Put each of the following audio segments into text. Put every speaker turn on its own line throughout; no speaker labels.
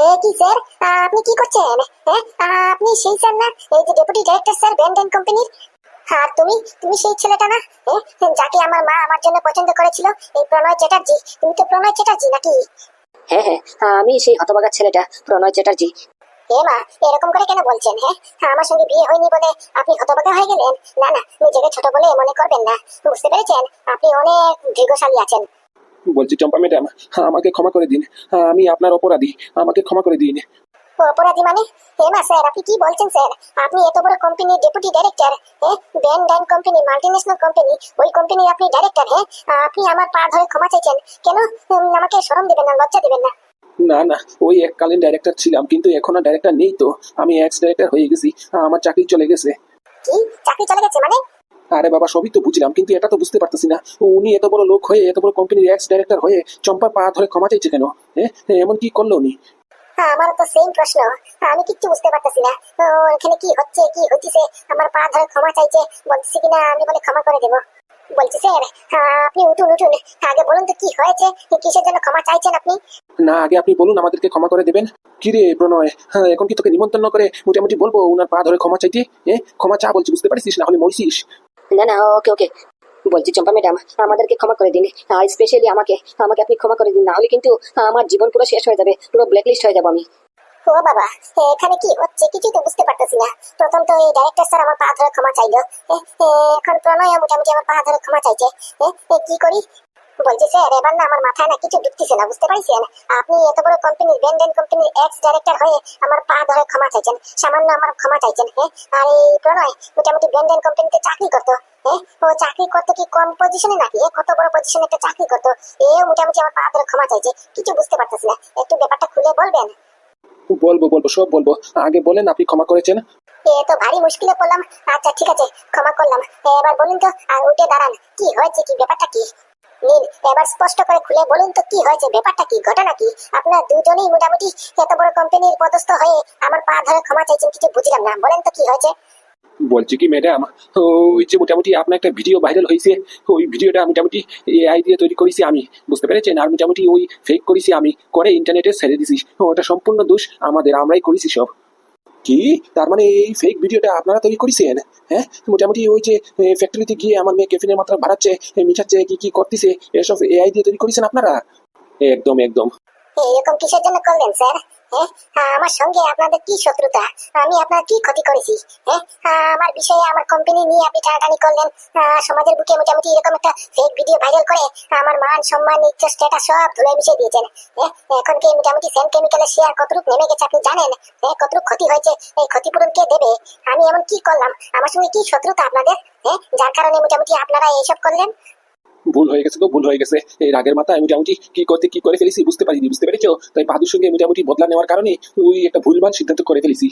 এ কি স্যার? আপনি কি করছেন? হ্যাঁ আপনি সেই স্যার না? এই যে ডেপুটি ডাইরেক্টর স্যার ব্যান্ড কোম্পানির আর তুমি তুমি সেই ছেলেটা না? যাকে আমার মা আমার জন্য পছন্দ করেছিল এই প্রণয় চ্যাটার্জি। তুমি তো প্রণয় চ্যাটার্জি নাকি?
হ্যাঁ হ্যাঁ আমি সেই হতবাগা ছেলেটা প্রণয় চ্যাটার্জি।
এ মা এরকম করে কেন বলছেন হ্যাঁ আমার সঙ্গে বিয়ে হয়নি বলে আপনি হতবাকা হয়ে গেলেন? না না নিজেকে ছোট বলে মনে করবেন না। বুঝতে পেরেছেন? আপনি অনেক দীর্ঘশালী আছেন।
বলছি চম্পা ম্যাডাম আমাকে ক্ষমা করে দিন। আমি আপনার অপরাধী আমাকে ক্ষমা করে দিন।
অপরাধী মানে? হে মা স্যার আপনি কি বলছেন স্যার? আপনি এত বড় কোম্পানির ডেপুটি ডাইরেক্টর হ্যাঁ ব্যান ডাইন কোম্পানি মাল্টিন্যাশনাল কোম্পানি ওই কোম্পানির আপনি ডাইরেক্টর হ্যাঁ আপনি আমার পা ধরে ক্ষমা চাইছেন। কেন? আমাকে শরম দেবেন না লজ্জা দেবেন না।
না না ওই এককালীন ডাইরেক্টর ছিলাম কিন্তু এখন আর ডাইরেক্টর নেই তো। আমি এক্স ডাইরেক্টর হয়ে গেছি আমার চাকরি চলে গেছে।
কি? চাকরি চলে গেছে মানে?
আরে বাবা সবই তো বুঝলাম কিন্তু এটা তো বুঝতে পারতেছি না। উনি এত বড় লোক হয়ে এত বড় কোম্পানির এক্স ডাইরেক্টর হয়ে চম্পার পা ধরে ক্ষমা চাইছে কেন? হ্যাঁ এমন কি করল উনি?
হ্যাঁ, আমার তো সেম প্রশ্ন। আমি কিচ্ছু বুঝতে পারতেছি না। ও, এখানে কি হচ্ছে কি হচ্ছে আমার পা ধরে ক্ষমা চাইছে বলছে কিনা আমি বলে ক্ষমা করে দেবো। বলছি স্যার হ্যাঁ, আপনি উঠুন উঠুন। আগে বলুন তো কি হয়েছে কিসের জন্য ক্ষমা চাইছেন আপনি?
না আগে আপনি বলুন আমাদেরকে ক্ষমা করে দেবেন। কি রে প্রণয়? হ্যাঁ এখন কি তোকে নিমন্ত্রণ করে? মোটামুটি বলব উনার পা ধরে ক্ষমা চাইতে? এ ক্ষমা চা বলছি বুঝতে পারছিস? না হলে মরছিস।
না না, ওকে ওকে। বলছি, চম্পা ম্যাডাম, আমাদেরকে ক্ষমা করে দিন। আর স্পেশালি আমাকে আমাকে আপনি ক্ষমা করে দিন। না হলে কিন্তু আমার জীবন পুরো শেষ হয়ে যাবে। পুরো ব্ল্যাকলিস্ট হয়ে যাব আমি।
ও বাবা এখানে কি হচ্ছে? কিছুই তো বুঝতে পারতেছি না। প্রথম তো এই ডাইরেক্টর স্যার আমার পা ধরে ক্ষমা চাইলো। এখন প্রণয় মোটামুটি আমার পা ধরে ক্ষমা চাইছে। কি করি? বলছি স্যার এবার না আমার মাথায় না কিছু ঢুকতেছে না বুঝতে পারছেন? আপনি এত বড় কোম্পানির ব্যান্ডেন কোম্পানির এক্স ডাইরেক্টর হয়ে আমার পা ধরে ক্ষমা চাইছেন সামান্য আমার ক্ষমা চাইছেন হ্যাঁ? আর এই প্রণয় মোটামুটি কোম্পানিতে চাকরি করতো হ্যাঁ? ও চাকরি করতো কি কম পজিশনে নাকি? কত বড় পজিশনে একটা চাকরি করতো এও মোটামুটি আমার পা ধরে ক্ষমা চাইছে কিছু বুঝতে পারতেছি না একটু ব্যাপারটা খুলে বলবেন?
বলব বলব সব বলব আগে বলেন আপনি ক্ষমা করেছেন।
এ তো ভারী মুশকিলে পড়লাম আচ্ছা ঠিক আছে ক্ষমা করলাম এবার বলুন তো আর উঠে দাঁড়ান কি হয়েছে কি ব্যাপারটা কি? নীল এবার স্পষ্ট করে খুলে বলুন তো, কি হয়েছে? ব্যাপারটা কি? ঘটনা কি? আপনার দুজনেই মোটামুটি এত বড় কোম্পানির পদস্থ হয়ে আমার পা ধরে ক্ষমা চাইছেন, কিছু বুঝলাম না। বলেন তো, কি হয়েছে?
বলছি কি ম্যাডাম ওই যে মোটামুটি আপনার একটা ভিডিও ভাইরাল হয়েছে, ওই ভিডিওটা মোটামুটি এআই দিয়ে তৈরি করেছি আমি। বুঝতে পেরেছেন? আর মোটামুটি ওই ফেক করেছি আমি। করে ইন্টারনেটে ছেড়ে দিছি। ওটা সম্পূর্ণ দোষ আমাদের, আমরাই করেছি সব। কি? তার মানে এই ফেক ভিডিওটা আপনারা তৈরি করেছেন? হ্যাঁ? মোটামুটি ওই যে ফ্যাক্টরিতে গিয়ে আমার মেয়ে কেফিনের মাত্রা বাড়াচ্ছে মিশাচ্ছে, কি কি করতেছে, এসব এআই দিয়ে তৈরি করেছেন আপনারা? একদম একদম।
এরকম কিসের জন্য করলেন, স্যার? হ্যাঁ আমার সঙ্গে আপনাদের কি শত্রুতা? আমি আপনার কি ক্ষতি করেছি? হ্যাঁ আমার বিষয়ে আমার কোম্পানি নিয়ে আপনি টানাটানি করলেন। সমাজের বুকে মোটামুটি এরকম একটা ফেক ভিডিও ভাইরাল করে আমার মান, সম্মান, ইজ্জত স্ট্যাটাস সব ধুলে মিশিয়ে দিয়েছেন। হ্যাঁ এখন কি মোটামুটি সেন কেমিক্যালের শেয়ার কতটুকু নেমে গেছে আপনি জানেন? হ্যাঁ কতটুকু ক্ষতি হয়েছে, এই ক্ষতিপূরণ কে দেবে? আমি এমন কি করলাম? আমার সঙ্গে কি শত্রুতা আপনাদের? হ্যাঁ যার কারণে মোটামুটি আপনারা এইসব করলেন।
ভুল হয়ে গেছে তো ভুল হয়ে গেছে। এই রাগের মাথায় মোটামুটি কি করতে, কি করে ফেলেছি বুঝতে পারিনি, বুঝতে পেরেছ? তাই বাদুর সঙ্গে মোটামুটি বদলা নেওয়ার কারণে ওই একটা ভুলভাল সিদ্ধান্ত করে ফেলেছি।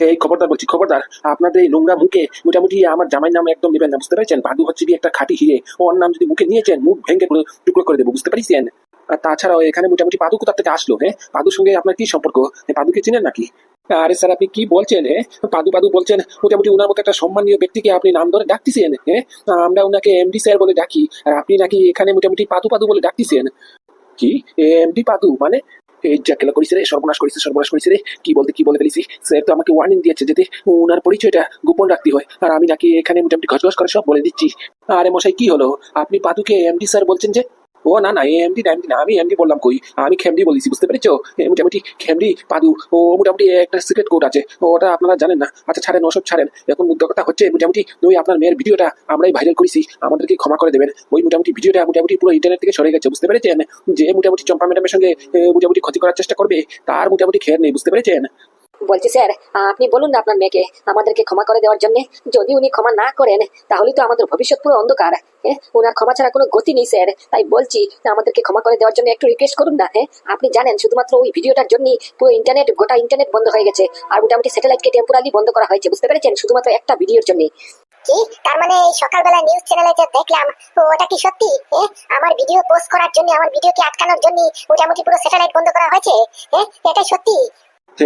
এই খবরদার বলছি, খবরদার, আপনাদের এই নোংরা মুখে মোটামুটি আমার জামাই নাম একদম নেবেন না, বুঝতে পেরেছেন? বাদু হচ্ছে কি একটা খাঁটি হিরে। ওর নাম যদি মুখে নিয়েছেন, মুখ ভেঙে টুকরো করে দেবো, বুঝতে পারিছেন? আর তাছাড়াও এখানে মোটামুটি পাদু কোথা থেকে আসলো হ্যাঁ? পাদুর সঙ্গে আপনার কি সম্পর্ক? পাদুকে চিনেন নাকি? আরে স্যার, আপনি কি বলছেন পাদু পাদু বলছেন, মোটামুটি ওনার মতো একটা সম্মানীয় ব্যক্তিকে আপনি নাম ধরে ডাকতেছেন হ্যাঁ আমরা ওনাকে এমডি স্যার বলে ডাকি, আর আপনি নাকি এখানে মোটামুটি পাদু পাদু বলে ডাকতেছেন। কি? এমডি পাদু মানে? এই যা কেলা করিস রে, সর্বনাশ করিস সর্বনাশ করিস রে, কি বলতে, কি বলে ফেলিছি? স্যার তো আমাকে ওয়ার্নিং দিয়েছে যাতে ওনার পরিচয়টা গোপন রাখতে হয়, আর আমি নাকি এখানে মোটামুটি ঘস ঘস করে সব বলে দিচ্ছি। আরে মশাই, কি হলো? আপনি পাদুকে এমডি স্যার বলছেন যে? ও, না না এমডি না এমডি না, আমি এমডি বললাম কই? আমি খেমডি বলেছি, বুঝতে পেরেছ? মোটামুটি খেমডি পাদু, ও, মোটামুটি একটা সিক্রেট কোড আছে। ওটা আপনারা জানেন না। আচ্ছা ছাড়েন, ওসব ছাড়েন। এখন মুদ্রা কথা হচ্ছে, মোটামুটি ওই আপনার মেয়ের ভিডিওটা আমরাই ভাইরাল করেছি। আমাদেরকে ক্ষমা করে দেবেন। ওই মোটামুটি ভিডিওটা মোটামুটি পুরো ইন্টারনেট থেকে সরে গেছে, বুঝতে পেরেছেন? যে মোটামুটি চম্পা ম্যাডামের সঙ্গে মোটামুটি ক্ষতি করার চেষ্টা করবে, তার মোটামুটি খেয়াল নেই, বুঝতে পেরেছেন?
বলছি, স্যার, আপনি বলুন না আপনার মেয়েকে আমাদেরকে ক্ষমা করে দেওয়ার জন্য। যদি উনি ক্ষমা না করেন, তাহলে তো আমাদের ভবিষ্যৎ পুরো অন্ধকার হ্যাঁ? ওনার ক্ষমা ছাড়া কোনো গতি নেই, স্যার। তাই বলছি, আমাদেরকে ক্ষমা করে দেওয়ার জন্য একটু রিকোয়েস্ট করুন না হ্যাঁ? আপনি জানেন, শুধুমাত্র ওই ভিডিওটার জন্য পুরো ইন্টারনেট গোটা ইন্টারনেট বন্ধ হয়ে গেছে। আর মোটামুটি স্যাটেলাইটকে টেম্পোরালি বন্ধ করা হয়েছে, বুঝতে পেরেছেন? শুধুমাত্র একটা ভিডিওর জন্য
কি? তার মানে সকালবেলা নিউজ চ্যানেলে যে দেখলাম ওটা কি সত্যি আমার ভিডিও পোস্ট করার জন্য, আমার ভিডিওকে আটকানোর জন্য মোটামুটি পুরো স্যাটেলাইট বন্ধ করা হয়েছে এ? এটাই সত্যি?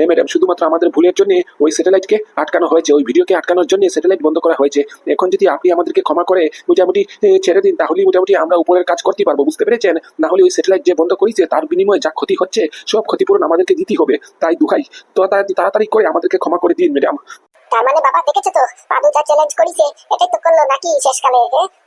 ম্যাডাম শুধুমাত্র আমাদের ভুলের জন্য ওই স্যাটেলাইটকে আটকানো হয়েছে, ওই ভিডিওকে আটকানোর জন্য স্যাটেলাইট বন্ধ করা হয়েছে। এখন যদি আপনি আমাদেরকে ক্ষমা করে মোটামুটি ছেড়ে দিন, তাহলে মোটামুটি আমরা উপরের কাজ করতে পারব, বুঝতে পেরেছেন? না হলে ওই স্যাটেলাইট যে বন্ধ করেছে, তার বিনিময়ে যা ক্ষতি হচ্ছে, সব ক্ষতিপূরণ আমাদেরকে দিতে হবে। তাই দুহাই, তাড়াতাড়ি করে আমাদেরকে ক্ষমা করে দিন ম্যাডাম
তার মানে বাবা দেখেছ তো? যা চ্যালেঞ্জ এটাই তো করল নাকি শেষকালে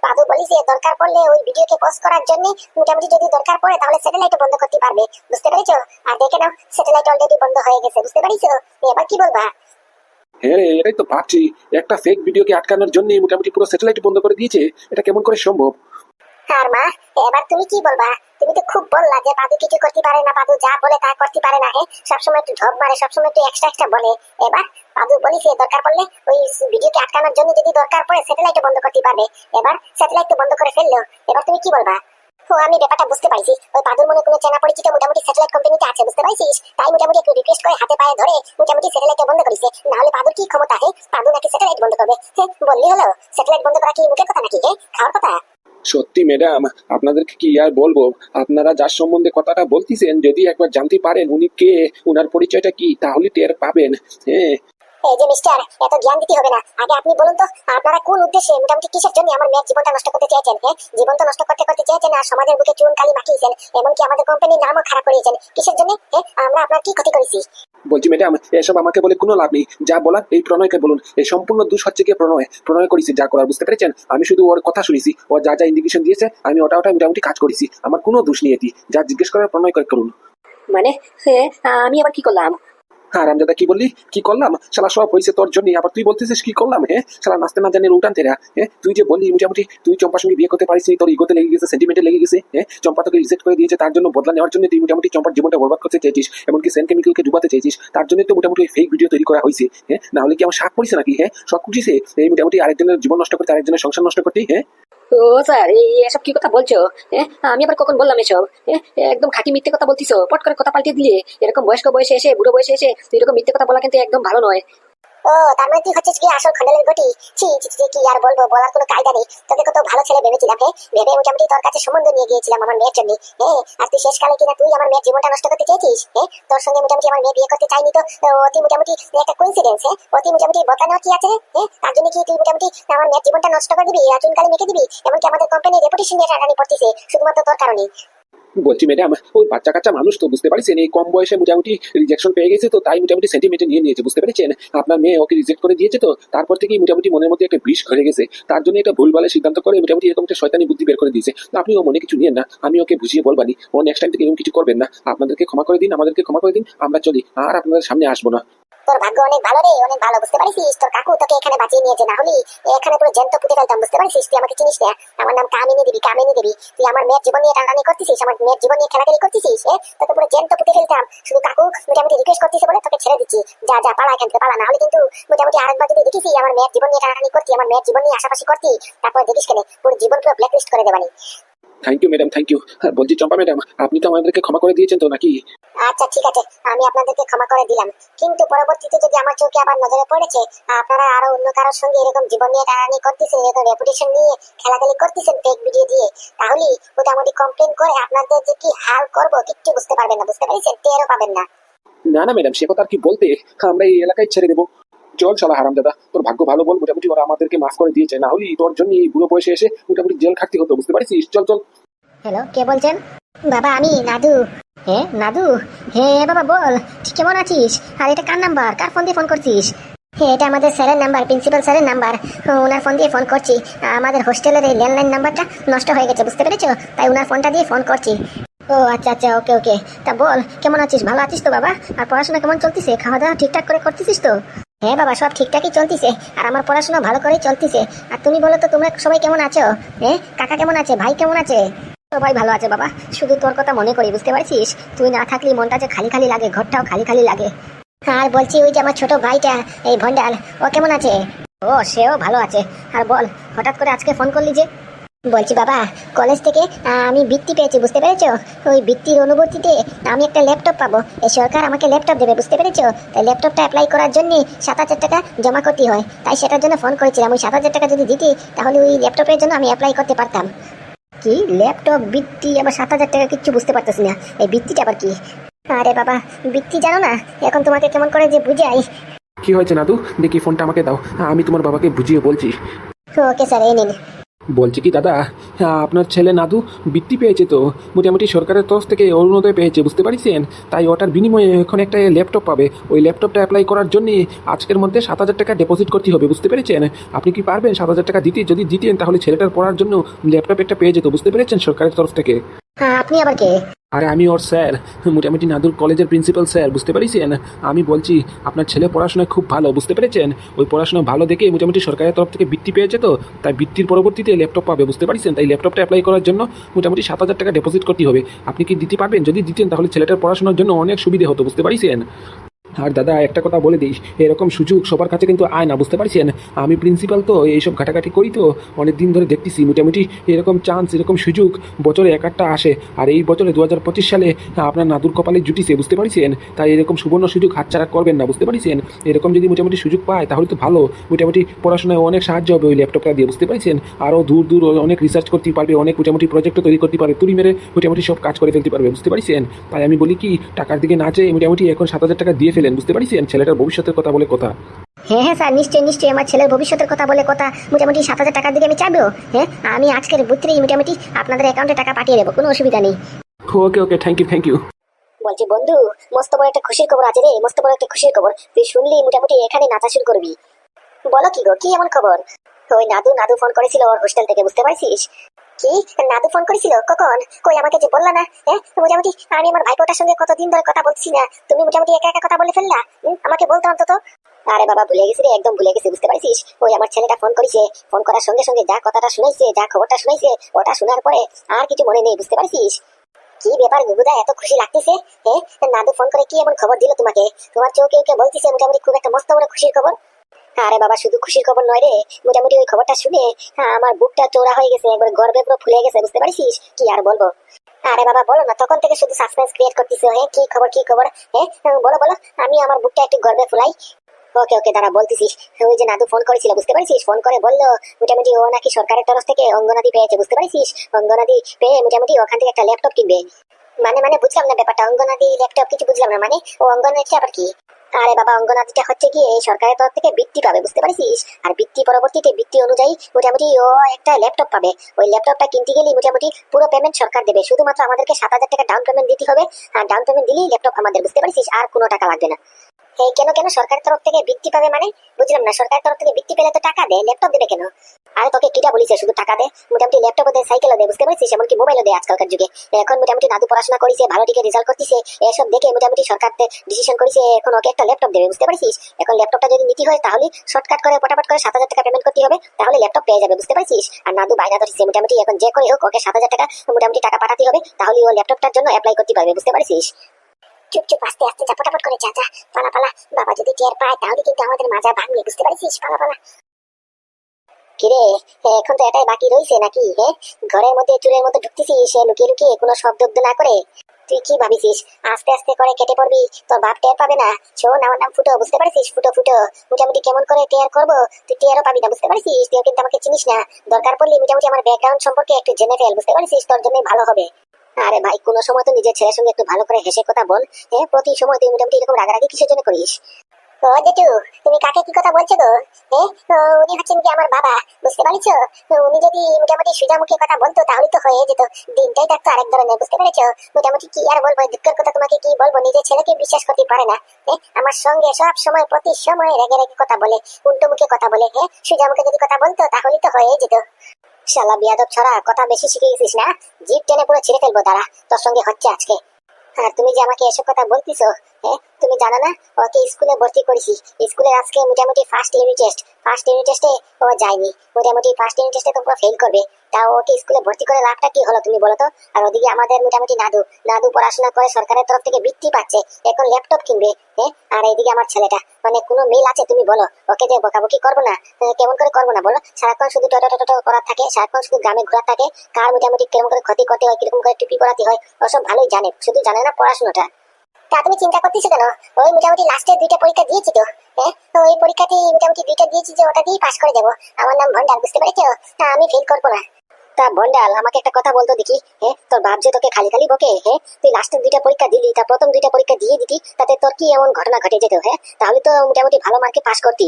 হ্যাঁ দরকার পড়লে ওই ভিডিওকে করার জন্য মোটামুটি যদি দরকার পড়ে তাহলে স্যাটেলাইট বন্ধ করতে পারবে। বুঝতে পেরেছ? আর দেখে নাও স্যাটেলাইট অলরেডি বন্ধ হয়ে গেছে, বুঝতে পেরেছ? এবার কি বলবা?
হ্যাঁ এটাই তো ভাবছি, একটা ফেক ভিডিওকে আটকানোর জন্য মোটামুটি পুরো স্যাটেলাইট বন্ধ করে দিয়েছে, এটা কেমন করে সম্ভব?
আর মা এবার তুমি কি বলবা? তুমি তো খুব বললা যে পাদু কিছু করতে পারে না, পাদু যা বলে তা করতে পারে না হ্যাঁ সবসময় একটু ঢপ মারে, সবসময় একটু এক্সট্রা এক্সট্রা বলে। এবার পাদু বলিছে দরকার পড়লে ওই ভিডিওকে আটকানোর জন্য যদি দরকার পড়ে স্যাটেলাইট বন্ধ করতে পারবে। এবার স্যাটেলাইট বন্ধ করে ফেলল। এবার তুমি কি বলবা? ও আমি ব্যাপারটা বুঝতে পারছি। ওই পাদুর মনে কোনো চেনা পরিচিত মোটামুটি স্যাটেলাইট কোম্পানিতে আছে, বুঝতে পারছিস? তাই মোটামুটি একটু রিকোয়েস্ট করে হাতে পায়ে ধরে মোটামুটি স্যাটেলাইট বন্ধ করেছে। না হলে পাদুর কি ক্ষমতা, হে? পাদু নাকি স্যাটেলাইট বন্ধ করবে। বললি হলো? স্যাটেলাইট বন্ধ করা কি মুখের কথা নাকি হ্যাঁ খাওয়ার কথা?
সত্যি ম্যাডাম আপনাদেরকে কি আর বলব? আপনারা যার সম্বন্ধে কথাটা বলতেছেন, যদি একবার জানতে পারেন উনি কে, উনার পরিচয়টা কি, তাহলে টের পাবেন। হ্যাঁ।
এই যে মিস্টার এত জ্ঞান দিতে হবে না। আগে আপনি বলুন তো আপনারা কোন উদ্দেশ্যে মোটামুটি কিসের জন্য আমার মেয়ের জীবনটা নষ্ট করতে চেয়েছেন হ্যাঁ? জীবনটা নষ্ট করতে করতে চেয়েছেন আর সমাজের বুকে চুন কালি মাখিয়েছেন এমনকি আমাদের কোম্পানির নামও খারাপ করিয়েছেন। কিসের জন্য হ্যাঁ? আমরা আপনার কি ক্ষতি করেছি?
বলছি ম্যাডাম এসব আমাকে বলে কোনো লাভ নেই। যা বলার এই প্রণয়কে বলুন। এই সম্পূর্ণ দোষ হচ্ছে গিয়ে প্রণয় প্রণয় করেছি যা করার বুঝতে পেরেছেন? আমি শুধু ওর কথা শুনেছি। ও যা যা ইন্ডিকেশন দিয়েছে আমি ওটা ওটা মোটামুটি কাজ করেছি। আমার কোনো দোষ নেই এটি। যা জিজ্ঞেস করার প্রণয় করে করুন।
মানে হ্যাঁ আমি আবার কি করলাম?
হ্যাঁ রামজাদা, কি বললি? কি করলাম? শালা, সব হয়েছে তোর জন্য আবার তুই বলতেছিস কি করলাম হ্যাঁ? শালা নাচতে না জানি উল্টান তেরা হ্যাঁ? তুই যে বললি, মোটামুটি তুই চম্পার সঙ্গে বিয়ে করতে পারিস তোর ইগোতে লেগে গেছে সেন্টিমেন্টে লেগে গেছে হ্যাঁ? চম্পা তোকে রিজেক্ট করে দিয়েছে, তার জন্য বদলা নেওয়ার জন্য তুই মোটামুটি চম্পার জীবনটা বরবাদ করতে চেয়েছিস এমনকি সেন্ট কেমিক্যালকে ডুবাতে চেয়েছিস তার জন্য তো মোটামুটি ফেক ভিডিও তৈরি করা হয়েছে হ্যাঁ? না হলে কি আমার শাক পড়িছে নাকি হ্যাঁ? শখ কুটিছে এই মোটামুটি আরেকজনের জীবন নষ্ট করতে, আরেকজনের সংসার নষ্ট করতে হ্যাঁ?
ও স্যার এসব কি কথা বলছো? হ্যাঁ আমি আবার কখন বললাম এসব? একদম খাঁটি মিথ্যে কথা বলতিছো। পট করে কথা পাল্টে দিলে। এরকম বয়স্ক বয়সে এসে, বুড়ো বয়সে এসে, এরকম মিথ্যে কথা বলা কিন্তু একদম ভালো নয়।
ও তার মানে তুই কি আসল খন্ডালের গটি ছি ছি ছি, কি আর বলব বলার কোনো কায়দা নেই। তোকে কত ভালো ছেলে ভেবেছিলাম হে? ভেবে মোটামুটি তোর কাছে সম্বন্ধ নিয়ে গিয়েছিলাম আমার মেয়ের জন্য হে? আর তুই শেষকালে কিনা তুই আমার মেয়ের জীবনটা নষ্ট করতে চেয়েছিস হে? তোর সঙ্গে মোটামুটি আমার মেয়ে বিয়ে করতে চাইনি তো অতি মোটামুটি একটা কোইন্সিডেন্স হে? অতি মোটামুটি বদলানো কি আছে হে? তার জন্য কি তুই মোটামুটি আমার মেয়ের জীবনটা নষ্ট করে দিবি আর চুনকালি মেখে দিবি? এমনকি আমাদের কোম্পানির রেপুটেশন নিয়ে টানাটানি পড়তিছে শুধুমাত্র তোর কারণে
বলছি, ম্যাডাম, ওই বাচ্চা কাচ্চা মানুষ তো, বুঝতে পারছেন? এই কম বয়সে মোটামুটি রিজেকশন পেয়ে গেছে তো, তাই মোটামুটি সেন্টিমেন্টে নিয়ে নিয়েছে, বুঝতে পেরেছেন? আপনার মেয়ে ওকে রিজেক্ট করে দিয়েছে তো, তারপর থেকেই মোটামুটি মনের মধ্যে একটা বিষ ঘরে গেছে। তার জন্য একটা ভুলভালে সিদ্ধান্ত করে মোটামুটি এরকম একটা শয়তানি বুদ্ধি বের করে দিয়েছে। তো আপনি ও মনে কিছু নিয়েন না, আমি ওকে বুঝিয়ে বলবানি। ও নেক্সট টাইম থেকে এরকম কিছু করবেন না। আপনাদেরকে ক্ষমা করে দিন, আমাদেরকে ক্ষমা করে দিন, আমরা চলি। আর আপনাদের সামনে আসব না।
তোর ভাগ্য অনেক ভালো রে, অনেক ভালো, বুঝতে পারিস তোর কাকু তোকে এখানে বাঁচিয়ে নিয়েছে, না হলে এখানে পুরো জ্যান্ত পুঁতে ফেলতাম, বুঝতে পারিস তুই আমাকে চিনিস না? আমার নাম কামিনী দেবী কামিনী দেবী। তুই আমার মেয়ের জীবন নিয়ে টানাটানি করতেছিস? আমার মেয়ের জীবন নিয়ে খেলাখেলি করতেছিস? এ? তোকে পুরো জ্যান্ত পুঁতে ফেলতাম। শুধু কাকু মোটামুটি রিকোয়েস্ট করতেছে বলে তোকে ছেড়ে দিচ্ছি। যা যা, পালা এখান থেকে, পালা। না হলে কিন্তু মোটামুটি আরেকবার যদি দেখিস আমার মেয়ের জীবন নিয়ে টানাটানি করতি, আমার মেয়ের জীবন নিয়ে আশাপাশি করতি, তারপর দেখিস কেন, পুরো জীবন পুরো ব্ল্যাক লিস্ট করে দেবানি।
Thank you madam thank you বলছি চম্পা ম্যাডাম আপনি তো আমাদেরকে ক্ষমা করে দিয়েছেন তো নাকি?
আচ্ছা ঠিক আছে আমি আপনাদেরকে ক্ষমা করে দিলাম। কিন্তু পরবর্তীতে যদি আমার চোখে আবার নজরে পড়েছে আপনারা আরও অন্য কারোর সঙ্গে এরকম জীবন নিয়ে টানানি করতেছেন এরকম রেপুটেশন নিয়ে খেলাখেলি করতেছেন ফেক ভিডিও দিয়ে তাহলে মোটামুটি কমপ্লেন করে আপনাদের যে কি হাল করব কিচ্ছু বুঝতে পারবেন না বুঝতে পেরেছেন? টেরও পাবেন না।
না না ম্যাডাম সে কথা আর কি বলতে? আমরা এই এলাকায় ছেড়ে দেবো। চল শালা হারাম দাদা, তোর ভাগ্য ভালো বল, মোটামুটি ওরা আমাদেরকে মাফ করে দিয়েছে। না হলে তোর জন্য এই বুড়ো বয়সে এসে মোটামুটি জেল খাটতে হতো, বুঝতে পারছিস? চল চল।
হ্যালো, কে বলছেন? বাবা, আমি নাদু। হে নাদু? হে, বাবা, বল, তুই কেমন আছিস? আর এটা কার নাম্বার? কার ফোন দিয়ে ফোন করছিস? হ্যাঁ এটা আমাদের স্যারের নাম্বার, প্রিন্সিপাল স্যারের নাম্বার। ওনার ফোন দিয়ে ফোন করছি। আমাদের হোস্টেলের এই ল্যান্ডলাইন নাম্বারটা নষ্ট হয়ে গেছে, বুঝতে পেরেছ? তাই ওনার ফোনটা দিয়ে ফোন করছি। ও আচ্ছা আচ্ছা ওকে ওকে। তা বল, কেমন আছিস? ভালো আছিস তো, বাবা? আর পড়াশোনা কেমন চলতিছে? খাওয়া দাওয়া ঠিকঠাক করে করতেছিস তো? হ্যাঁ বাবা, সব ঠিকঠাকই চলতিছে। আর আমার পড়াশোনা ভালো করেই চলতিছে। আর তুমি বলো তো, তোমরা সবাই কেমন আছো? হ্যাঁ কাকা কেমন আছে? ভাই কেমন আছে? সবাই ভালো আছে বাবা। শুধু তোর কথা মনে করি, বুঝতে পারছিস? তুই না থাকলে মনটা যে খালি খালি লাগে, ঘরটাও খালি খালি লাগে। আর বলছি ওই যে আমার ছোট ভাইটা, এই ভন্ডাল ও কেমন আছে? ও, সেও ভালো আছে। আর বল, হঠাৎ করে আজকে ফোন করলি যে? বলছি বাবা কলেজ থেকে আমি বৃত্তি পেয়েছি বুঝতে পেরেছ? ওই বৃত্তির অনুভূতিতে আমি একটা ল্যাপটপ পাবো। এই সরকার আমাকে ল্যাপটপ দেবে বুঝতে পেরেছ? তাই ল্যাপটপটা অ্যাপ্লাই করার জন্য সাত হাজার টাকা জমা করতে হয়। তাই সেটার জন্য ফোন করেছিলাম। ওই সাত হাজার টাকা যদি দিতি তাহলে ওই ল্যাপটপের জন্য আমি অ্যাপ্লাই করতে পারতাম। কি? ল্যাপটপ বৃত্তি আবার সাত হাজার টাকা কিচ্ছু বুঝতে পারতেছি না। এই বৃত্তিটা আবার কি? আরে বাবা বৃত্তি জানো না? এখন তোমাকে কেমন করে যে বুঝাই।
কি হয়েছে নাদু? দেখি ফোনটা আমাকে দাও। আমি তোমার বাবাকে বুঝিয়ে বলছি।
ওকে স্যার এই নিন।
বলছি কি দাদা? হ্যাঁ, আপনার ছেলে নাদু বৃত্তি পেয়েছে তো? মোটামুটি সরকারের তরফ থেকে অরুণোদয় পেয়েছে বুঝতে পারছেন? তাই ওটার বিনিময়ে এখন একটা ল্যাপটপ পাবে। ওই ল্যাপটপটা অ্যাপ্লাই করার জন্য আজকের মধ্যে সাত হাজার টাকা ডিপোজিট করতে হবে বুঝতে পেরেছেন? আপনি কি পারবেন সাত হাজার টাকা দিতে? যদি দিতেন তাহলে ছেলেটার পড়ার জন্য ল্যাপটপ একটা পেয়ে যেত বুঝতে পেরেছেন সরকারের তরফ থেকে?
হ্যাঁ আপনি আবার কে?
আরে আমি ওর স্যার, মোটামুটি নাদুর কলেজের প্রিন্সিপাল স্যার, বুঝতে পেরেছেন? আমি বলছি, আপনার ছেলে পড়াশোনায় খুব ভালো, বুঝতে পেরেছেন? ওই পড়াশোনা ভালো দেখে মোটামুটি সরকারের তরফ থেকে বৃত্তি পেয়েছে তো? তাই বৃত্তির পরবর্তীতে ল্যাপটপ পাবে, বুঝতে পারছেন? তাই ল্যাপটপটা অ্যাপ্লাই করার জন্য মোটামুটি সাত হাজার টাকা ডিপোজিট করতে হবে। আপনি কি দিতে পারবেন? যদি দিতেন তাহলে ছেলেটার পড়াশোনার জন্য অনেক সুবিধে হতো, বুঝতে পারছেন? আর দাদা, একটা কথা বলে দিস। এরকম সুযোগ সবার কাছে কিন্তু আয় না, বুঝতে পারছেন? আমি প্রিন্সিপাল তো, এইসব ঘাটাঘাটি করি তো অনেক দিন ধরে দেখতেছি, মোটামুটি এরকম চান্স এরকম সুযোগ বছরে এক একটা আসে। আর এই বছরে দু হাজার পঁচিশ সালে আপনার নাদুর কপালে জুটিছে, বুঝতে পারছেন? তাই এরকম সুবর্ণ সুযোগ হাতছাড়া করবেন না, বুঝতে পারছেন? এরকম যদি মোটামুটি সুযোগ পায়, তাহলে তো ভালো। মোটামুটি পড়াশোনায় অনেক সাহায্য হবে ওই ল্যাপটপটা দিয়ে, বুঝতে পারছেন? আরও দূর দূর অনেক রিসার্চ করতে পারবে, অনেক মোটামুটি প্রজেক্টও তৈরি করতে পারবে, তুড়ি মেরে মোটামুটি সব কাজ করে ফেলতে পারবে, বুঝতে পারছেন? তাই আমি বলি কি, টাকার দিকে না চেয়ে মোটামুটি এখন সাত হাজার টাকা দিয়ে ফেলেন বুঝতে পারছেন? ছেলেটার ভবিষ্যতের কথা বলে কথা।
হ্যাঁ হ্যাঁ স্যার নিশ্চয়ই নিশ্চয়ই আমার ছেলের ভবিষ্যতের কথা বলে কথা। মোটামুটি সাত হাজার টাকার দিকে আমি চাইব হ্যাঁ? আমি আজকের বুত্রেই মোটামুটি আপনাদের অ্যাকাউন্টে টাকা পাঠিয়ে দেবো কোনো অসুবিধা নেই।
Okay okay thank you thank you
বলছি বন্ধু মস্ত বড় একটা খুশির খবর আছে রে মস্ত বড় একটা খুশির খবর। তুই শুনলি মোটামুটি এখানে নাচা শুরু করবি। বলো কি গো কি এমন খবর? ওই নাদু নাদু ফোন করেছিল ওর হোস্টেল থেকে বুঝতে পারছিস? কি? নাদু ফোন করেছিল? কখন? কই, আমাকে যে বললা না হ্যাঁ? মোটামুটি আমি আমার ভাইপোটার সঙ্গে কতদিন ধরে কথা বলছি না। তুমি মোটামুটি একা একা কথা বলে ফেললা? আমাকে বলতো অন্তত। আরে বাবা, ভুলে গেছি রে, একদম ভুলে গেছি, বুঝতে পারছিস? ওই আমার ছেলেটা ফোন করেছে, ফোন করার সঙ্গে সঙ্গে যা কথাটা শুনাইছে, যা খবরটা শুনাইছে, ওটা শোনার পরে আর কিছু মনে নেই, বুঝতে পারছিস? কি ব্যাপার গুগুদা, এত খুশি লাগতেছে? হ্যাঁ? নাদু ফোন করে কি এমন খবর দিল তোমাকে? তোমার চোখে ওকে বলতেছে, মোটামুটি খুব একটা মস্ত বড় খুশির খবর। আরে বাবা শুধু খুশির খবর নয় রে। মোটামুটি ওই খবরটা শুনে হ্যাঁ, আমার বুকটা চোরা হয়ে গেছে একবার গর্বে পুরো ফুলে গেছে বুঝতে পারছিস? কি আর বলব? আরে বাবা বলো না তখন থেকে শুধু সাসপেন্স ক্রিয়েট করতেছো হ্যাঁ? কি খবর কি খবর হ্যাঁ? হ্যাঁ, বলো বলো আমি আমার বুকটা একটু গর্বে ফুলাই। ওকে ওকে দাঁড়া বলতেছিস। ওই যে নাদু ফোন করেছিল বুঝতে পারছিস? ফোন করে বলল মোটামুটি ও নাকি সরকারের তরফ থেকে অঙ্গনাদি পেয়েছে বুঝতে পারছিস? অঙ্গনাদি পেয়ে মোটামুটি ওখান থেকে একটা ল্যাপটপ কিনবে। মানে মানে বুঝলাম না ব্যাপারটা অঙ্গনাদি ল্যাপটপ কিছু বুঝলাম না মানে ও অঙ্গনাদি আবার কি? আরে বাবা অঙ্গনাদিটা হচ্ছে গিয়ে সরকারের তরফ থেকে বৃত্তি পাবে, বুঝতে পারিস আর বৃত্তি পরবর্তীতে বৃত্তি অনুযায়ী মোটামুটি ও একটা ল্যাপটপ পাবে। ওই ল্যাপটপটা কিনতে গেলে মোটামুটি পুরো পেমেন্ট সরকার দেবে। শুধুমাত্র আমাদেরকে সাত হাজার টাকা ডাউন পেমেন্ট দিতে হবে, আর ডাউন পেমেন্ট দিলেই ল্যাপটপ আমাদের, বুঝতে পারিস আর কোনো টাকা লাগবে না। এই কেন কেন সরকার তরফ থেকে বৃত্তি পাবে মানে? বুঝলাম না সরকার তরফ থেকে বৃত্তি পেলে তো টাকা দেয় ল্যাপটপ দেবে কেন? আরে তোকে কিটা বলিছে, শুধু টাকা দে, মোটামুটি ল্যাপটপও দেয় সাইকেলও দেয় বুঝতে পারছিস? এমনকি মোবাইলও দেয় আজকালকার যুগে। এখন মোটামুটি দাদু পড়াশোনা করেছে, ভালো দিকে রেজাল্ট করতেছে, এসব দেখে মোটামুটি সরকার ডিসিশন করেছে, এখন ওকে একটা ল্যাপটপ দেবে, বুঝতে পারছিস? এখন ল্যাপটপটা যদি নিতে হয়, তাহলে শর্টকাট করে ফটাফট করে সাত হাজার টাকা পেমেন্ট করতে হবে, তাহলে ল্যাপটপ পেয়ে যাবে, বুঝতে পারছিস? আর নাদু বাইনা ধরছে, মোটামুটি এখন যে করে হোক, ওকে সাত হাজার টাকা মোটামুটি টাকা পাঠাতে হবে, তাহলে ও ল্যাপটপটার জন্য অ্যাপ্লাই করতে পারবে, বুঝতে পারছিস? চুপ চুপ আস্তে আস্তে যা করে, যা যা, পালা পালা, বাবা যদি টের পায় তাহলে কিন্তু আমাদের মাজা ভাঙবে বুঝতে পারছিস? পালা পালা। কিরে এখন তো এটাই বাকি রয়েছে নাকি হ্যাঁ ঘরের মধ্যে চুরের মধ্যে ঢুকতেছিস লুকিয়ে লুকিয়ে কোনো শব্দ না করে? তুই কি ভাবিছিস? আস্তে আস্তে করে কেটে পড়বি? তোর বাপ টের পাবে না। শোন, আমার নাম ফুটো, বুঝতে পারছিস? ফুটো ফুটো, মোটামুটি কেমন করে টেয়ার করব? তুই টেয়ারও পাবি না, বুঝতে পারছিস? তুই কিন্তু আমাকে চিনিস না। দরকার পড়লে মোটামুটি আমার ব্যাকগ্রাউন্ড সম্পর্কে একটু জেনে ফেল, বুঝতে পারছিস? তোর জন্যই ভালো হবে। আরে ভাই, কোনো সময় তো নিজের ছেলের সঙ্গে একটু ভালো করে হেসে কথা বল হ্যাঁ? প্রতি সময় তুই মোটামুটি এরকম রাগারাগি কিসের জন্য করিস? ও, জেঠু, তুমি কাকে কি কথা বলছো গো? হ্যাঁ? উনি হচ্ছেন কি আমার বাবা, বুঝতে পারছ? উনি যদি মোটামুটি সোজা কথা বলতো, তাহলে তো হয়ে যেত। দিনটাই থাকতো আরেক ধরনের, বুঝতে পেরেছ? মোটামুটি কি আর বলব, দুঃখের কথা তোমাকে কি বলব? নিজের ছেলেকে বিশ্বাস করতে পারে না হ্যাঁ? আমার সঙ্গে সব সময়, প্রতি সময় রেগে রেগে কথা বলে, উল্টো মুখে কথা বলে হ্যাঁ? সোজা মুখে যদি কথা বলতো, তাহলে তো হয়ে যেত। শালা বিয়াদব ছড়া, কথা বেশি শিখে গেছিস না? জিপ টেনে পুরো ছিঁড়ে ফেলব, দাঁড়া। তোর সঙ্গে হচ্ছে আজকে। আর তুমি যে আমাকে এসব কথা বলতিছো তুমি জানো না, ওকে স্কুলে ভর্তি করেছি। স্কুলে আজকে মোটামুটি first unit test first unit টেস্টে ও যায়নি। মোটামুটি ফার্স্ট ইউনিট টেস্টে তো পুরো ফেল করবে। তাও ওকে স্কুলে ভর্তি করে লাভটা কি হলো তুমি বলো তো? আর ওদিকে আমাদের মোটামুটি নাদু। নাদু পড়াশোনা করে সরকারের তরফ থেকে বৃত্তি পাচ্ছে। এখন ল্যাপটপ কিনবে হ্যাঁ আর এইদিকে আমার ছেলেটা। মানে কোনো মিল আছে তুমি বলো? ওকে যে বকাবকি করব না? কেমন করে করব না বলো? সারাক্ষণ শুধু টোটো টোটো করার থাকে, সারাক্ষণ শুধু গ্রামে ঘোরা থাকে। কার মোটামুটি কেমন করে ক্ষতি করতে হয়, কীরকম করে টুপি পরাতে হয়, ওসব ভালোই জানে। শুধু জানে না পড়াশোনাটা। তা তুমি চিন্তা করতেছো কেন? ওই মোটামুটি লাস্টে দুইটা পরীক্ষা দিয়েছি তো হ্যাঁ? ওই পরীক্ষাতে মোটামুটি দুইটা দিয়েছি যে ওটা দিয়ে পাশ করে দেবো। আমার নাম ভন্ডার বুঝতে পেরেছ? তা আমি ফেল করব না। তা ভন্ডাল আমাকে একটা কথা বলতো দেখি হ্যাঁ? তোর বাপ যে তোকে খালি খালি বকে হ্যাঁ? তুই লাস্টের দুইটা পরীক্ষা দিলি, তা প্রথম দুইটা পরীক্ষা দিয়ে দিতি, তাতে তোর কি এমন ঘটনা ঘটে যেত হ্যাঁ? তাহলে তো মোটামুটি ভালো মার্কে পাশ করতি।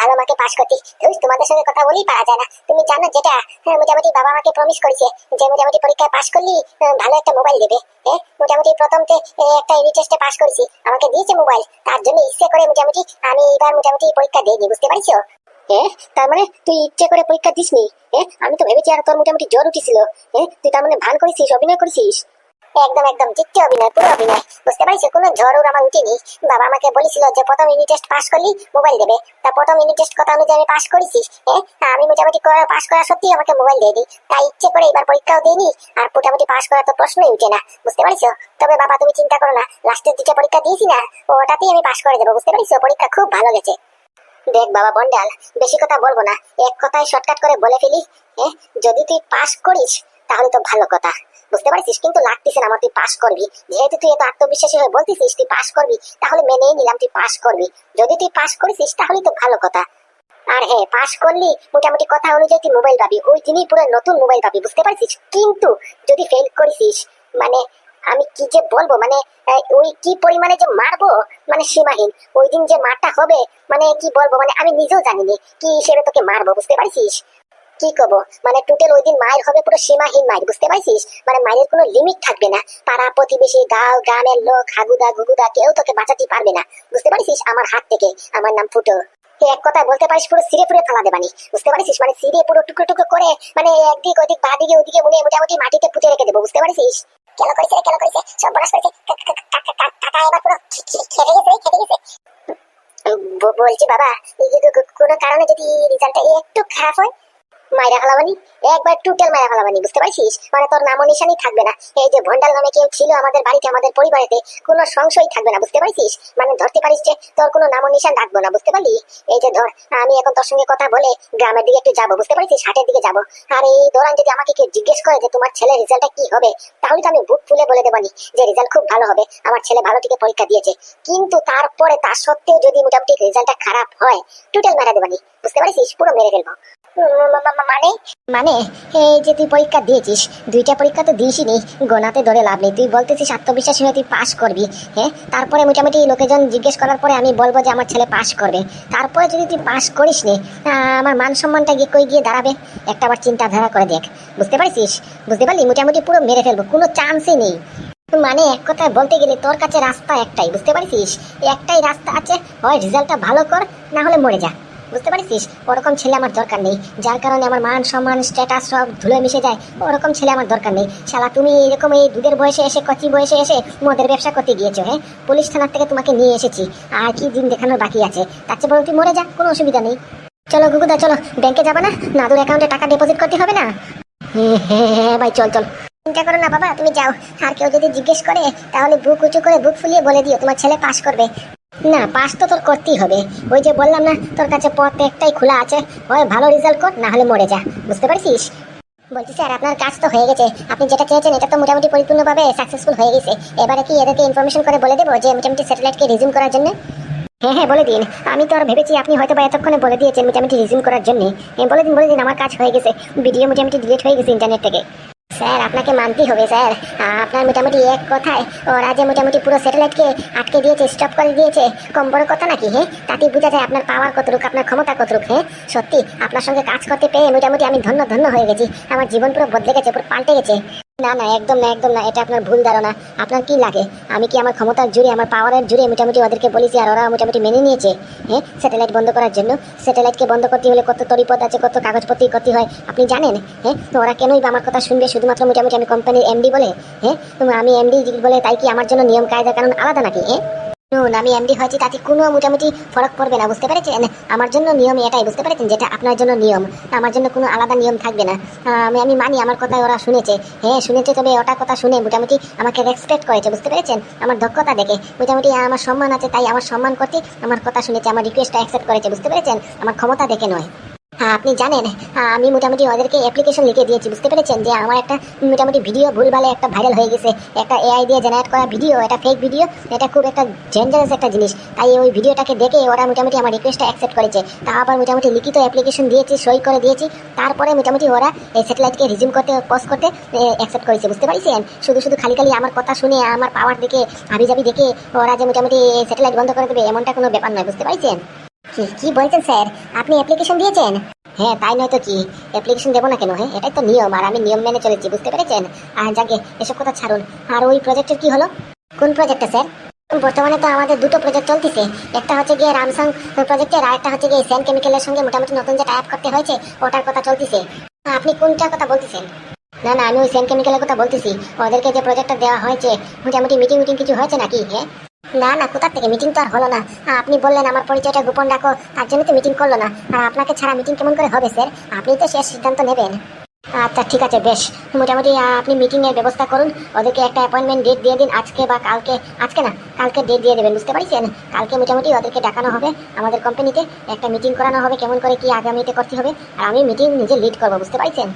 ভালো মার্কে পাস করতি। ধুস, তোমাদের সঙ্গে কথা বলেই পারা যায় না। তুমি জানো যেটা হ্যাঁ, মোটামুটি বাবা আমাকে প্রমিস করেছে যে মোটামুটি পরীক্ষায় পাস করলি ভালো একটা মোবাইল দেবে। হ্যাঁ মোটামুটি প্রথমতে একটা ইউনিট টেস্টে পাস করেছি। আমাকে দিয়েছে মোবাইল তার জন্য ইচ্ছে করে মোটামুটি আমি এবার মোটামুটি পরীক্ষা দিইনি বুঝতে পারছ? হ্যাঁ তার মানে তুই ইচ্ছে করে পরীক্ষা দিসনি? হ্যাঁ আমি তো ভেবেছি আর তোর মোটামুটি জ্বর উঠেছিল। হ্যাঁ তুই তার মানে ভান করেছিস অভিনয় করেছিস? একদম একদম চিত্তে অভিনয়, পুরো অভিনয়। বুঝতে পারছি? কোনো জ্বর ওর আমার উঠেনি। বাবা আমাকে বলেছিল যে প্রথম ইউনিট টেস্ট পাস করলি মোবাইল দেবে। তা প্রথম ইউনিট টেস্ট কথা অনুযায়ী আমি পাস করেছি হ্যাঁ? আমি মোটামুটি পাস করা সত্যি আমাকে মোবাইল দিয়ে দিই। তাই ইচ্ছে করে এবার পরীক্ষাও দিইনি, আর মোটামুটি পাস করা তো প্রশ্নই উঠে না। বুঝতে পারছ? তবে বাবা, তুমি চিন্তা করো না লাস্টের দুটো পরীক্ষা দিয়েছি না, ওটাতেই আমি পাস করে দেবো। বুঝতে পারছ? পরীক্ষা খুব ভালো গেছে। দেখ বাবা বন্ডাল, বেশি কথা বলব না। এক কথায় শর্টকাট করে বলে ফেলি হ্যাঁ? যদি তুই পাস করিস তাহলে তো ভালো কথা। বুঝতে পারছিস? কিন্তু লাগতেছে না আমার, তুই পাস করবি। যেহেতু তুই এত আত্মবিশ্বাসী হয়ে বলতেছিস, তুই পাস করবি, তাহলে মেনেই নিলাম তুই পাস করবি। যদি তুই পাস করিস তাহলে তো ভালো কথা। আর হ্যাঁ পাস করলি, মোটামুটি কথা অনুযায়ী তুই মোবাইল পাবি। ওই দিনই পুরো নতুন মোবাইল পাবি, বুঝতে পারছিস? কিন্তু যদি ফেল করিস মানে আমি কি যে বলব? মানে ওই কি পরিমাণে যে মারবো? মানে সীমাহীন। ওই দিন যে মারটা হবে মানে কি বলব? মানে আমি নিজেও জানিনি। কি হিসেবে তোকে মারবো, বুঝতে পারছিস? কি করব? মানে টোটাল ওই দিন মায়ের হবে পুরো সীমাহীন মায়ের, বুঝতে পারছিস মানে মায়ের কোনো লিমিট থাকবে না। পাড়া প্রতিবেশী, গাঁও, গ্রামের লোক, হাগুদা গুগুদা কেউ তোকে বাঁচাতে পারবে না। বুঝতে পারছিস? আমার হাত থেকে। আমার নাম ফুটো। এক কথা বলতে পারিস, পুরো সিরে পুরে থালা দেবানি। বুঝতে পারছিস? মানে সিরে পুরো টুকরো টুকরো করে মানে একদিক ওদিক বা দিকে ওদিকে মুড়ে মোটামুটি মাটিতে পুঁতে রেখে দেবো। বুঝতে পারছিস? কেন করেছে কেন করেছে। সব বনাস করেছে। কাকা এবার পুরো খেতে গেছে খেতে গেছে। বলছি বাবা কোনো কারণে যদি রেজাল্টটা একটু খারাপ হয় মাইরা ফেলাবানি? একবার টোটাল মাইরা ফেলাবানি, বুঝতে পারছিস? মানে তোর নামও নিশানি থাকবে না। এই যে ভন্ডাল নামে কেউ ছিল আমাদের বাড়িতে, আমাদের পরিবারেতে, কোনো সংশয় থাকবে না, বুঝতে পারছিস? মানে ধরতে পারিস যে তোর কোনো নামও নিশান রাখব না, বুঝতে পারলি? এই যে ধর, আমি এখন তোর সঙ্গে কথা বলে গ্রামের দিকে একটু যাব, বুঝতে পারছিস? হাটের দিকে যাব। আর এই দৌড়ান যদি আমাকে কেউ জিজ্ঞেস করে যে তোমার ছেলের রেজাল্টটা কি হবে, তাহলে তো আমি বুক ফুলে বলে দেবানি যে রেজাল্ট খুব ভালো হবে, আমার ছেলে ভালো থেকে পরীক্ষা দিয়েছে। কিন্তু তারপরে তার সত্ত্বেও যদি মোটামুটি রেজাল্টটা খারাপ হয় টোটাল মেরে দেবানি বুঝতে পারছিস? পুরো মেরে ফেলব। মানে মানে এই যে তুই পরীক্ষা দিয়েছিস, দুইটা পরীক্ষা তো দিসই নি গোনাতে ধরে লাভ নেই। তুই বলতেছিস আত্মবিশ্বাসী হয়ে তুই পাস করবি হ্যাঁ? তারপরে মোটামুটি লোকেজন জিজ্ঞেস করার পরে আমি বলব যে আমার ছেলে পাস করবে। তারপরে যদি তুই পাস করিস নি আমার মান সম্মানটা গিয়ে কই গিয়ে দাঁড়াবে? একটা আবার চিন্তাধারা করে দেখ। বুঝতে পারছিস? বুঝতে পারলি? মোটামুটি পুরো মেরে ফেলব, কোনো চান্সই নেই। মানে এক কথায় বলতে গেলে তোর কাছে রাস্তা একটাই, বুঝতে পারছিস? একটাই রাস্তা আছে, হয় রেজাল্টটা ভালো কর, না হলে মরে যা। বুঝতে পারছিস ওরকম ছেলে আমার দরকার নেই। যার কারণে আমার মান, সম্মান স্ট্যাটাস সব ধুলে মিশে যায়। ওরকম ছেলে আমার দরকার নেই। শালা, তুমি এরকম এই দুধের বয়সে এসে, কচি বয়সে এসে মদের ব্যবসা করতে গিয়েছো হ্যাঁ? পুলিশ থানার থেকে তোমাকে নিয়ে এসেছি। আর কি দিন দেখানোর বাকি আছে? তার চেয়ে বরং তুই মরে যা, কোনো অসুবিধা নেই। চলো গুগুদা, চলো। ব্যাংকে যাবে না? নাদুর অ্যাকাউন্টে টাকা ডিপোজিট করতে হবে না? হ্যাঁ ভাই, চল চল। চিন্তা করো না, বাবা, তুমি যাও। আর কেউ যদি জিজ্ঞেস করে, তাহলে বুক উঁচু করে বুক ফুলিয়ে বলে দিও, তোমার ছেলে পাশ করবে। না, পাস তো তোর করতেই হবে। ওই যে বললাম না, তোর কাছে পথ একটাই খোলা আছে। হয় ভালো রেজাল্ট কর, না হলে মরে যা। বুঝতে পারছিস? বলছি, স্যার, আপনার কাজ তো হয়ে গেছে। আপনি যেটা চেয়েছেন, এটা তো মোটামুটি পরিপূর্ণভাবে সাকসেসফুল হয়ে গেছে। এবারে কি এদেরকে ইনফরমেশন করে বলে দেবো যে, মোটামুটি স্যাটেলাইটকে রিজিউম করার জন্য? হ্যাঁ হ্যাঁ বলে দিন। আমি তো আর ভেবেছি আপনি হয়তো বা এতক্ষণে বলে দিয়েছেন, মোটামুটি রিজিউম করার জন্য। হ্যাঁ বলে দিন বলে দিন, আমার কাজ হয়ে গেছে। ভিডিও মোটামুটি ডিলিট হয়ে গেছে ইন্টারনেট থেকে। স্যার, আপনাকে মানতেই হবে, স্যার। আপনার মোটামুটি এক কথায়, ওরা যে মোটামুটি পুরো স্যাটেলাইটকে আটকে দিয়েছে স্টপ করে দিয়েছে, কম বড় কথা নাকি হ্যাঁ তাতেই বোঝা যায় আপনার পাওয়ার কতটুকু, আপনার ক্ষমতা কতটুকু হ্যাঁ সত্যি, আপনার সঙ্গে কাজ করতে পেয়ে মোটামুটি আমি ধন্য ধন্য হয়ে গেছি। আমার জীবন পুরো বদলে গেছে, পুরো পাল্টে গেছে। না না, একদম না একদম না, এটা আপনার ভুল ধারণা। আপনার কি লাগে? আমি কি আমার ক্ষমতার জুড়ে, আমার পাওয়ারের জুড়ে মোটামুটি ওদেরকে বলেছি আর ওরা মোটামুটি মেনে নিয়েছে হ্যাঁ? স্যাটেলাইট বন্ধ করার জন্য। স্যাটেলাইটকে বন্ধ করতে হলে কত তরিপদ আছে, কত কাগজপত্র করতে হয়, আপনি জানেন হ্যাঁ? তো ওরা কেনই আমার কথা শুনবে? শুধুমাত্র মোটামুটি আমি কোম্পানির এমডি বলে হ্যাঁ? তো আমি এমডি বলে, তাই কি আমার জন্য নিয়ম কায়দা কারণ আলাদা নাকি হ্যাঁ? শুনুন, আমি এমডি হয়েছি, তাতে কোনো মোটামুটি ফরক পড়বে না, বুঝতে পেরেছেন? আমার জন্য নিয়ম এটাই, বুঝতে পেরেছেন? যেটা আপনার জন্য নিয়ম, আমার জন্য কোনো আলাদা নিয়ম থাকবে না। আমি আমি মানি আমার কথায় ওরা শুনেছে। হ্যাঁ শুনেছে, তবে ওটা কথা শুনে মোটামুটি আমাকে রেসপেক্ট করেছে, বুঝতে পেরেছেন? আমার দক্ষতা দেখে। মোটামুটি আমার সম্মান আছে, তাই আমার সম্মান করতে আমার কথা শুনেছে, আমার রিকোয়েস্টটা অ্যাকসেপ্ট করেছে, বুঝতে পেরেছেন? আমার ক্ষমতা দেখে নয়। আপনি জানেন হ্যাঁ, আমি মোটামুটি ওদেরকে অ্যাপ্লিকেশন লিখে দিয়েছি বুঝতে পেরেছেন? যে আমার একটা মোটামুটি ভিডিও ভুলভালে একটা ভাইরাল হয়ে গেছে। একটা এআই দিয়ে জেনারেট করা ভিডিও এটা ফেক ভিডিও এটা খুব একটা ডেঞ্জারাস একটা জিনিস। তাই ওই ভিডিওটাকে দেখে ওরা মোটামুটি আমার রিকোয়েস্টটা অ্যাকসেপ্ট করেছে। তা আবার মোটামুটি লিখিত অ্যাপ্লিকেশন দিয়েছি সই করে দিয়েছি। তারপরে মোটামুটি ওরা এই স্যাটেলাইটকে রিজিউম করতে পোস্ট করতে অ্যাকসেপ্ট করেছে বুঝতে পারছেন? শুধু শুধু খালি খালি আমার কথা শুনে আমার পাওয়ার দেখে হাবি জাবি দেখে ওরা যে মোটামুটি স্যাটেলাইট বন্ধ করে দেবে এমনটা কোনো ব্যাপার নয় বুঝতে পারছেন? কি কি বলছেন স্যার? আপনি অ্যাপ্লিকেশন দিয়েছেন? হ্যাঁ তাই নয়তো কি? অ্যাপ্লিকেশন দেবো না কেন হ্যাঁ? এটাই তো নিয়ম, আর আমি নিয়ম মেনে চলেছি, বুঝতে পেরেছেন? আর যাকে এসব কথা ছাড়ুন। আর ওই প্রজেক্টের কি হলো? কোন প্রজেক্টটা স্যার? বর্তমানে তো আমাদের দুটো প্রজেক্ট চলতেছে। একটা হচ্ছে গিয়ে রামসাং প্রজেক্টের আর একটা হচ্ছে গিয়ে স্যান কেমিক্যালের সঙ্গে মোটামুটি নতুন যেটা অ্যাপ করতে হয়েছে, ওটার কথা চলতেছে। আপনি কোনটার কথা বলতেছেন? না না, আমি ওই সেন কেমিক্যালের কথা বলতেছি। ওদেরকে যে প্রজেক্টটা দেওয়া হয়েছে, মোটামুটি মিটিং মিটিং কিছু হয়েছে নাকি হ্যাঁ? না না কোথা থেকে? মিটিং তো আর হলো না। আপনি বললেন আমার পরিচয়টা গোপন রাখো, তার জন্য তো মিটিং করল না। আর আপনাকে ছাড়া মিটিং কেমন করে হবে স্যার আপনি তো শেষ সিদ্ধান্ত নেবেন। আচ্ছা ঠিক আছে, বেশ। মোটামুটি আপনি মিটিং এর ব্যবস্থা করুন। ওদেরকে একটা অ্যাপয়েন্টমেন্ট ডেট দিয়ে দিন আজকে বা কালকে। আজকে না, কালকে ডেট দিয়ে দেবেন, বুঝতে পারছেন? কালকে মোটামুটি ওদেরকে ডাকানো হবে আমাদের কোম্পানিতে একটা মিটিং করানো হবে, কেমন করে কি আগামীতে করতে হবে। আর আমি মিটিং নিজে লিড করব, বুঝতে পারছেন?